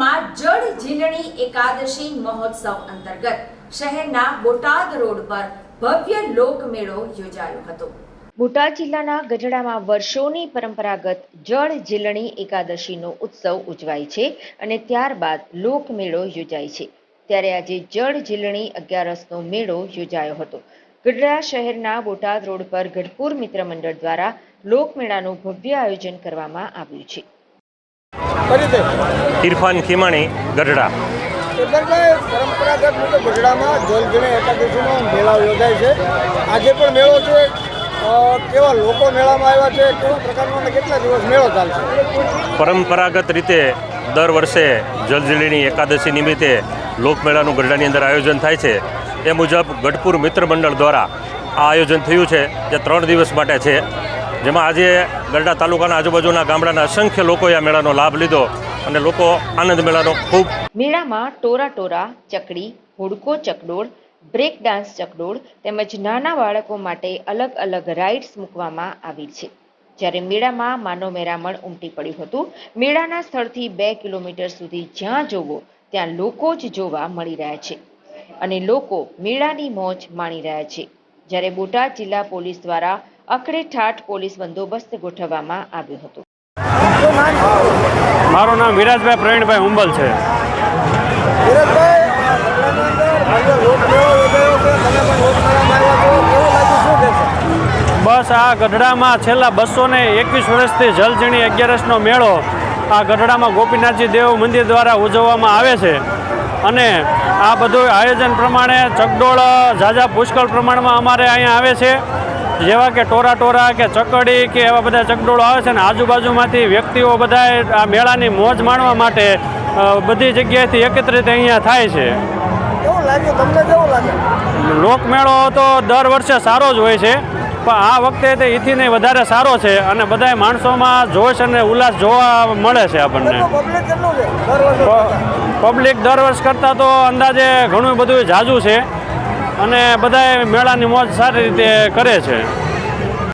ઝીલણી એકાદશી મહોત્સવ અંતર્ગત શહેરના બોટાદ રોડ પર ભવ્ય લોકમેળો યોજાયો હતો. બોટાદ જિલ્લાના ગઢડામાં વર્ષોની પરંપરાગત જળ ઝીલણી એકાદશીનો ઉત્સવ ઉજવાય છે અને ત્યારબાદ લોકમેળો યોજાય છે. ત્યારે આજે જળ ઝીલણી અગિયારસનો મેળો યોજાયો હતો. ગઢડા શહેરના બોટાદ રોડ પર ગઢપુર મિત્ર મંડળ દ્વારા લોકમેળાનું ભવ્ય આયોજન કરવામાં આવ્યું છે. ઇરફાન ખીમાણી ગઢડા. પરંપરાગત મુજબ ગઢડામાં જલજીણી એકાદશીનો મેળો યોજાય છે. આજે પણ મેળો છે. કેવા લોકો મેળામાં આવ્યા છે? કેવા પ્રકારનો કેટલા દિવસ મેળો ચાલશે? પરંપરાગત રીતે દર વર્ષે જલજીલીની એકાદશી નિમિત્તે લોકમેળાનું ગઢડાની અંદર આયોજન થાય છે. એ મુજબ ગઢપુર મિત્ર મંડળ દ્વારા આ આયોજન થયું છે. જે ત્રણ દિવસ માટે છે. જેમાં આજે ગરડા તાલુકાના આજુબાજુના ગામડાના અસંખ્ય લોકોએ આ મેળાનો લાભ લીધો અને લોકો આનંદ મેળાનો ખૂબ મેળામાં ટોરા ટોરા, ચકડી, હુડકો ચકડોળ, બ્રેક ડાન્સ ચકડોળ તેમજ નાના બાળકો માટે અલગ અલગ રાઇડ્સ મૂકવામાં આવી છે. જ્યારે મેળામાં માનવ મેરામણ ઉમટી પડ્યું હતું, મેળાના સ્થળથી બે કિલોમીટર સુધી જ્યાં જોવો, ત્યાં લોકો જ જોવા મળી રહ્યા છે. અને લોકો મેળાની મોજ માણી રહ્યા છે. જ્યારે બોટાદ જિલ્લા પોલીસ દ્વારા અખડે ઠાઠ પોલીસ બંદોબસ્ત ગોઠવવામાં આવ્યો હતો. મારું નામ વિરાજભાઈ પ્રવીણભાઈ હુંબલ છે. બસ આ ગઢડામાં છેલ્લા બસો ને એકવીસ વર્ષથી જલઝીણી અગિયારસનો મેળો આ ગઢડામાં ગોપીનાથજી દેવ મંદિર દ્વારા ઉજવવામાં આવે છે. અને આ બધું આયોજન પ્રમાણે ચકડોળ, ઝાઝા પુષ્કળ પ્રમાણમાં અમારે અહીંયા આવે છે. જેવા કે ટોરા ટોરા કે ચકડી કે એવા બધા ચકડોળો આવે છે ને આજુબાજુમાંથી વ્યક્તિઓ બધા આ મેળાની મોજ માણવા માટે બધી જગ્યાએથી એકત્રિત અહીંયા થાય છે. કેવું લાગ્યું? તમને કેવું લાગે લોકમેળો તો દર વર્ષે સારો જ હોય છે પણ આ વખતે તે ઈથીને વધારે સારો છે અને બધાય માણસોમાં જોશ અને ઉલ્લાસ જોવા મળે છે આપણને. પબ્લિક દર વર્ષે પ- પબ્લિક દર વર્ષ કરતાં તો અંદાજે ઘણું બધું ઝાઝું છે. અને બધાય મેળાની મોજ સારી રીતે કરે છે.